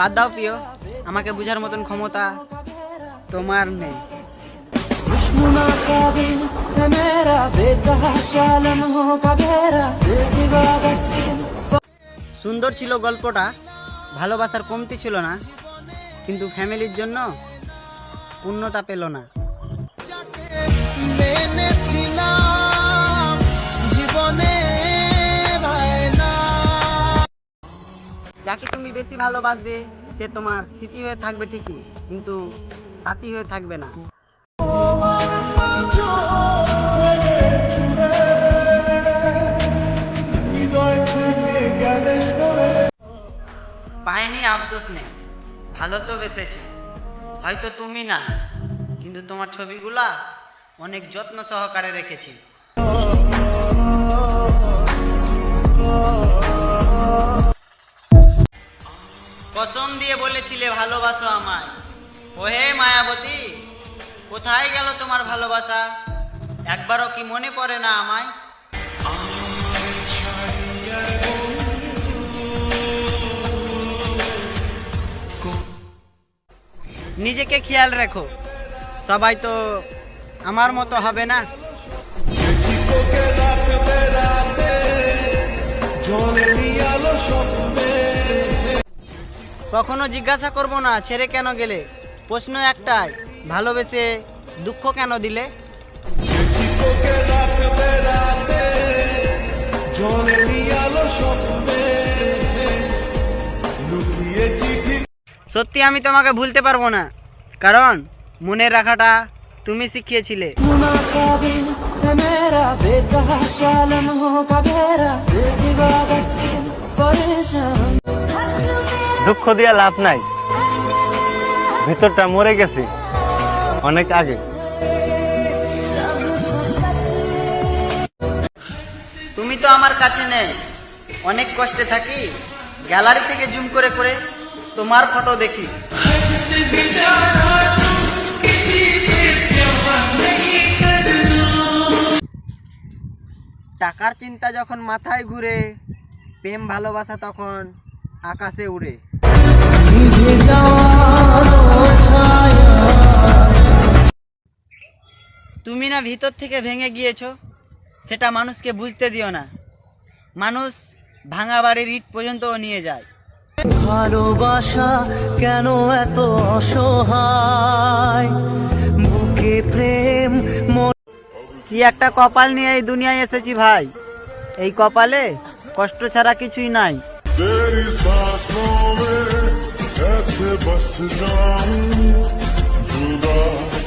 বাদ দাও প্রিয় আমাকে বুঝার মতন ক্ষমতা তোমার নেই। সুন্দর ছিল গল্পটা ভালোবাসার কমতি ছিল না কিন্তু ফ্যামিলির জন্য পূর্ণতা পেল না। যাকে তুমি বেশি ভালোবাসবে, সে তোমার স্মৃতি হয়ে থাকবে ঠিকই, কিন্তু সাথী হয়ে থাকবে না। পায়নি আফসোস নেই, ভালো তো বেঁচেছে। হয়তো তুমি না, কিন্তু তোমার ছবিগুলা অনেক যত্ন সহকারে রেখেছি। কসম দিয়ে বলেছিলে, ভালোবাসো আমায়। ওহে মায়াবতী, কোথায় গেল তোমার ভালোবাসা? একবারও কি মনে পড়ে না আমায়? নিজেকে খেয়াল রেখো, সবাই তো আমার মতো হবে না। কখনো জিজ্ঞাসা করব না, ছেড়ে কেন গেলে? প্রশ্ন একটাই, ভালোবেসে দুঃখ কেন দিলে? সত্যি আমি তোমাকে ভুলতে পারব না, কারণ মনে রাখাটা তুমি শিখিয়েছিলে। মেরা দুঃখ দিয়া লাভ নাই। ভিতরটা মরে গেছে অনেক আগে। তুমি তো আমার কাছে নেই। অনেক কষ্টে থাকি, গ্যালারি থেকে জুম করে করে তোমার ফটো দেখি। টাকার চিন্তা যখন মাথায় ঘুরে, প্রেম ভালোবাসা তখন আকাশে উড়ে। তুমি না ভিতর থেকে ভেঙে গিয়েছো সেটা মানুষকে বুঝতে দিও না। মানুষ ভাঙা বাড়ির ইট পর্যন্ত নিয়ে যায়। ভালোবাসা কেন এত অসহায়? বুকে প্রেম কি একটা কপাল নিয়ে এই দুনিয়ায় এসেছি ভাই? এই কপালে কষ্ট ছাড়া কিছুই নাই। bastıran Tuğla